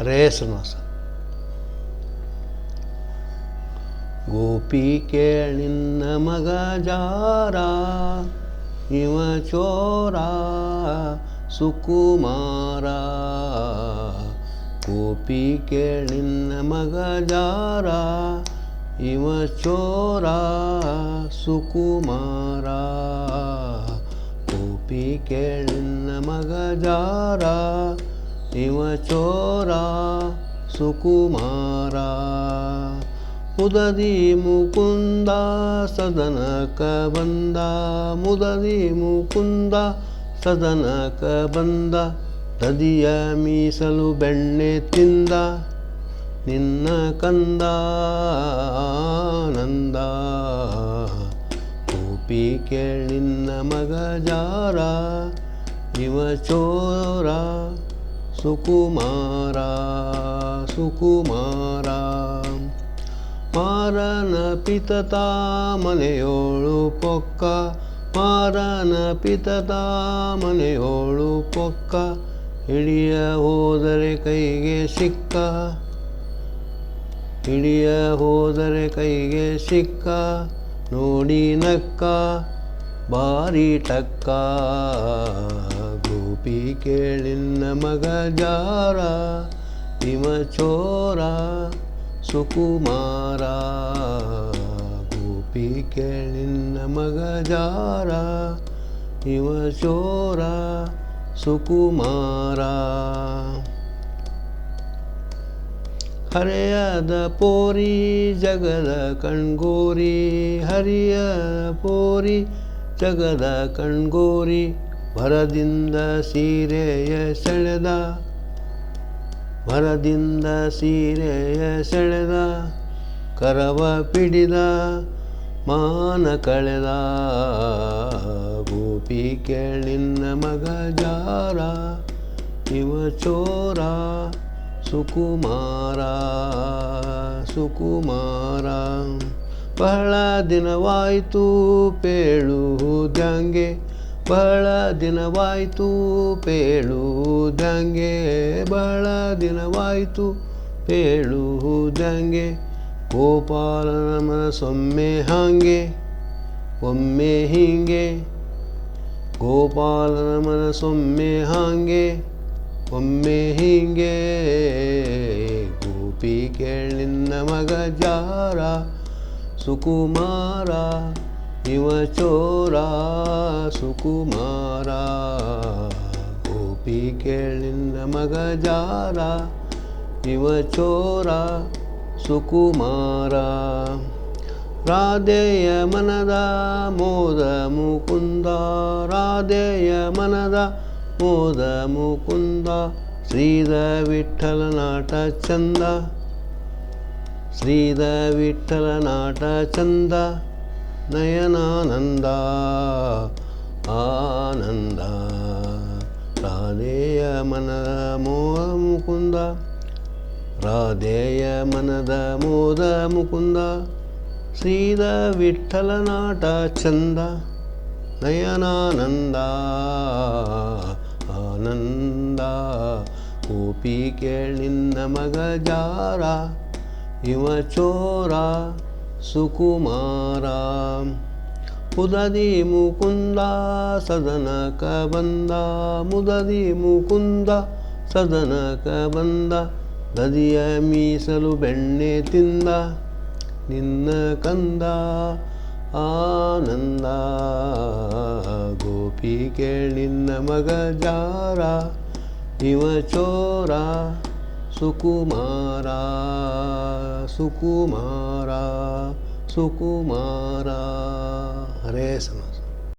ಹರೇ ಶ್ರೀನಿವಾಸ ಗೋಪಿ ಕೇಳಿನ್ನ ಮಗ ಜಾರ, ಇವ ಚೋರ ಸುಕುಮಾರ. ಗೋಪಿ ಕೇಳಿನ್ನ ಮಗ ಜಾರ, ಇವ ಚೋರ ಸುಕುಮಾರ. ಗೋಪಿ ಕೇಳಿನ್ನ ಮಗ ಜಾರ ಇವ ಚೋರ ಸುಕುಮಾರ, ಮುದದಿ ಮುಕುಂದ ಸದನಕ ಬಂದ, ಮುದದಿ ಮುಕುಂದ ಸದನಕ ಬಂದ ತದಿಯ ಮೀಸಲು ಬೆಣ್ಣೆ ತಿಂದ, ನಿನ್ನ ಕಂದ ನಂದ. ಗೋಪಿ ಕೇಳಿನ್ನ ಮಗ ಜಾರ ಇವ ಚೋರ ಸುಕುಮಾರ ಸುಕುಮಾರ. ಮಾರನ ಪಿತತ ಮನೆಯೋಳು ಪೊಕ್ಕ, ಮಾರನ ಪಿತತ ಮನೆಯೋಳು ಪೊಕ್ಕ. ಹಿಡಿಯ ಹೋದರೆ ಕೈಗೆ ಸಿಕ್ಕ, ಹಿಡಿಯ ಹೋದರೆ ಕೈಗೆ ಸಿಕ್ಕ. ನೋಡಿ ನಕ್ಕ ಬಾರಿ ಟಕ್ಕ. ಗೋಪಿ ಕೇಳಿನ್ನ ಮಗ ಜಾರ. ಇವ ಚೋರ, ಸುಕುಮಾರ. ಗೋಪಿ ಕೇಳಿನ್ನ ಮಗ ಜಾರ. ಇವ ಚೋರ, ಸುಕುಮಾರ. ಹರೆಯದ ಪೋರಿ, ಜಗದ ಕಣ್ಗೋರಿ, ಹರಿಯದ ಪೋರಿ ಜಗದ ಕಣ್ಗೋರಿ ಭರದಿಂದ ಸೀರೆಯ ಸೆಳೆದ. ಭರದಿಂದ ಸೀರೆಯ ಸೆಳೆದ, ಕರವ ಪಿಡಿದ, ಮಾನ ಕಳೆದ. ಗೋಪಿ ಕೇಳಿನ್ನ ಮಗ ಜಾರ, ಇವ ಚೋರ, ಸುಕುಮಾರ ಸುಕುಮಾರ. ಬಹಳ ದಿನವಾಯಿತು ಪೇಳುವುದಂಗೆ ಬಹಳ ದಿನವಾಯಿತು ಪೇಳುವುದಂಗೆ ಬಹಳ ದಿನವಾಯಿತು ಪೇಳುವುದಂಗೆ ಗೋಪಾಲನ ಮನಸೊಮ್ಮೆ ಹಾಗೆ, ಒಮ್ಮೆ ಹೀಗೆ, ಗೋಪಾಲನ ಮನಸೊಮ್ಮೆ ಹಾಗೆ, ಒಮ್ಮೆ ಹೀಗೆ, ಗೋಪಿ ಕೇಳಿನ್ನ ಮಗ ಜಾರ ಸುಕುಮಾರ, ಇವ ಚೋರ. ಸುಕುಮಾರ, ಗೋಪಿ ಕೇಳಿನ್ನ ಮಗ ಜಾರ. ಇವ ಚೋರ, ಸುಕುಮಾರ. ರಾಧೆಯ ಮನದ ಮೋದ ಮುಕುಂದ. ರಾಧೆಯ ಮನದ ಮೋದ ಮುಕುಂದ. ಶ್ರೀದ ವಿಠಲ ನಾಟ ಚಂದ. ಶ್ರೀದ ವಿಠಲ ನಾಟ ಚಂದ, ನಯನಾನಂದ, ಆನಂದ. ರಾಧೆಯ ಮನದ ಮೋದ ಮುಕುಂದ, ರಾಧೆಯ ಮನದ ಮೋದ ಮುಕುಂದ, ಶ್ರೀದ ವಿಠಲ ನಾಟ ಚಂದ, ನಯನಾನಂದ, ಆನಂದ. ಗೋಪಿ ಕೇಳಿನ್ನ ಮಗ ಜಾರ ಇವ ಚೋರ ಸುಕುಮಾರ. ಉದದಿ ಮುಕುಂದ ಸದನಕ ಬಂದ. ಮುದದಿ ಮುಕುಂದ ಸದನಕ ಬಂದ. ದದಿಯ ಮೀಸಲು ಬೆಣ್ಣೆ ತಿಂದ. ನಿನ್ನ ಕಂದ ಆನಂದ. ಗೋಪಿ ನಿನ್ನ ಮಗ ಜಾರ. ಇವ ಚೋರ ಸುಕುಮಾರ ಸುಕುಮಾರ ಸುಕುಮಾರ ಹರೇ ಸಮ